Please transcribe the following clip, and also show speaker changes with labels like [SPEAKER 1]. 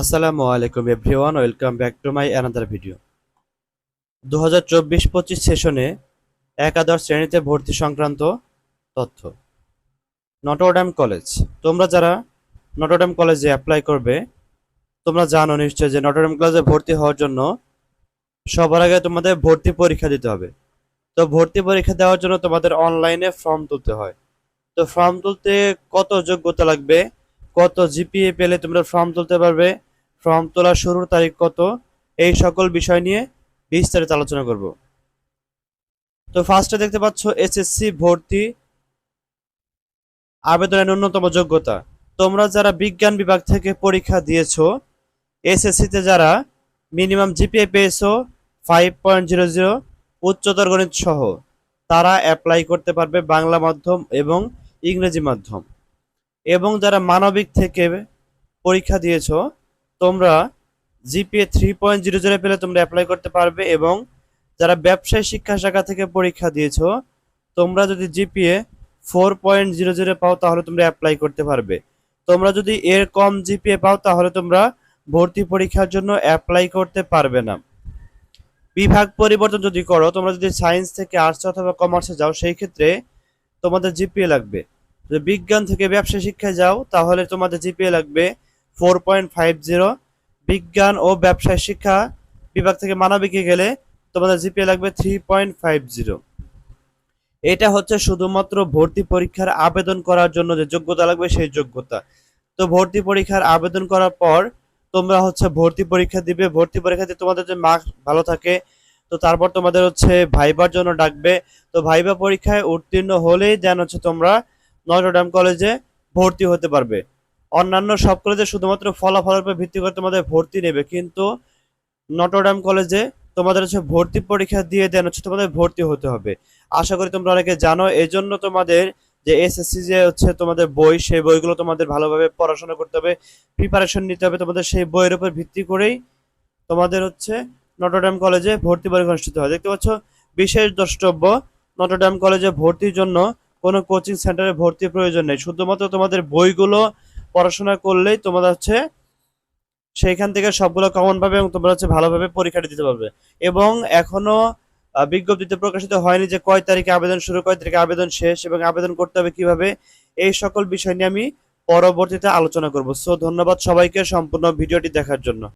[SPEAKER 1] আসসালামু আলাইকুম everyone, welcome back to my another video দু হাজার চব্বিশ পঁচিশ সেশনে একাদশ শ্রেণীতে ভর্তি সংক্রান্ত তথ্য। নটরডাম কলেজ তোমরা যারা নটরডাম কলেজে অ্যাপ্লাই করবে, তোমরা জানো নিশ্চয় যে নটরডাম কলেজে ভর্তি হওয়ার জন্য সবার আগে তোমাদের ভর্তি পরীক্ষা দিতে হবে। তো ভর্তি পরীক্ষা দেওয়ার জন্য তোমাদের অনলাইনে ফর্ম তুলতে হয়। তো ফর্ম তুলতে কত যোগ্যতা লাগবে? কত জিপিএ পেলে তোমরা ফর্ম তুলতে পারবে? ফর্ম তোলার শুরুর তারিখ কত? এই সকল বিষয় নিয়ে বিস্তারিত আলোচনা করব। তো ফার্স্টে দেখতে পাচ্ছ এসএসসি ভর্তি আবেদনের ন্যূনতম যোগ্যতা। তোমরা যারা বিজ্ঞান বিভাগ থেকে পরীক্ষা দিয়েছ এসএসসিতে যারা মিনিমাম জিপিএ পেয়েছ ফাইভ পয়েন্ট জিরো জিরো উচ্চতর গণিত সহ, তারা অ্যাপ্লাই করতে পারবে বাংলা মাধ্যম এবং ইংরেজি মাধ্যম। এবং যারা মানবিক থেকে পরীক্ষা দিয়েছ, তোমরা GPA three point zero zero পেলে তোমরা অ্যাপ্লাই করতে পারবে এবং যারা ব্যবসায় শিক্ষা শাখা থেকে পরীক্ষা দিয়েছ, তোমরা যদি GPA four point zero zero পাও তাহলে তোমরা অ্যাপ্লাই করতে পারবে। তোমরা যদি এর কম জিপিএ পাও তাহলে তোমরা ভর্তি পরীক্ষার জন্য অ্যাপ্লাই করতে পারবে না। বিভাগ পরিবর্তন যদি করো, তোমরা যদি সায়েন্স থেকে আর্টস অথবা কমার্সে যাও, সেই ক্ষেত্রে তোমাদের জিপিএ লাগবে। যদি বিজ্ঞান থেকে ব্যবসা শিক্ষায় যাও, তাহলে তোমাদের জিপিএ লাগবে ফোর পয়েন্ট ফাইভ জিরো বিজ্ঞান ও ব্যবসায় শিক্ষা বিভাগ থেকে মানবিকে গেলে তোমাদের জিপিএ লাগবে থ্রি পয়েন্ট ফাইভ জিরো এটা হচ্ছে শুধুমাত্র ভর্তি পরীক্ষার আবেদন করার জন্য যে যোগ্যতা লাগবে সেই যোগ্যতা। তো ভর্তি পরীক্ষার আবেদন করার পর তোমরা হচ্ছে ভর্তি পরীক্ষা দিবে। ভর্তি পরীক্ষাতে তোমাদের যে মার্কস ভালো থাকে, তো তারপর তোমাদের হচ্ছে ভাইবার জন্য ডাকবে। তো ভাইবা পরীক্ষায় উত্তীর্ণ হলেই দেন হচ্ছে তোমরা নটরডাম কলেজে ভর্তি হতে পারবে। অন্যান্য সব কলেজে শুধুমাত্র ফলাফলের উপর ভিত্তি করে তোমাদের ভর্তি নেবে, কিন্তু নটরডাম কলেজে তোমাদের হচ্ছে ভর্তি পরীক্ষা দিয়ে দেন, হচ্ছে তোমাদের ভর্তি হতে হবে। আশা করি তোমরা অনেকে জানো এই জন্য তোমাদের যে এসএসসি যে হচ্ছে তোমাদের বই, সেই বইগুলো তোমাদের ভালোভাবে পড়াশোনা করতে হবে প্রিপারেশন নিতে হবে, তোমাদের সেই বইয়ের উপর ভিত্তি করেই তোমাদের হচ্ছে নটরডাম কলেজে ভর্তি পরীক্ষা অনুষ্ঠিত হয়। দেখতে পাচ্ছ, বিশেষ দ্রষ্টব্য নটরডাম কলেজে ভর্তির জন্য কোনো কোচিং সেন্টারে ভর্তির প্রয়োজন নেই। শুধুমাত্র তোমাদের বইগুলো পড়াশোনা করলেই তোমরা হচ্ছে সেইখান থেকে সবগুলো কমন পাবে এবং তোমরা হচ্ছে ভালোভাবে পরীক্ষাটা দিতে পারবে। এবং এখনও বিজ্ঞপ্তিতে প্রকাশিত হয়নি যে কয় তারিখে আবেদন শুরু, কয় তারিখে আবেদন শেষ এবং আবেদন করতে হবে কীভাবে, এই সকল বিষয় নিয়ে আমি পরবর্তীতে আলোচনা করব। সো ধন্যবাদ সবাইকে সম্পূর্ণ ভিডিওটি দেখার জন্য।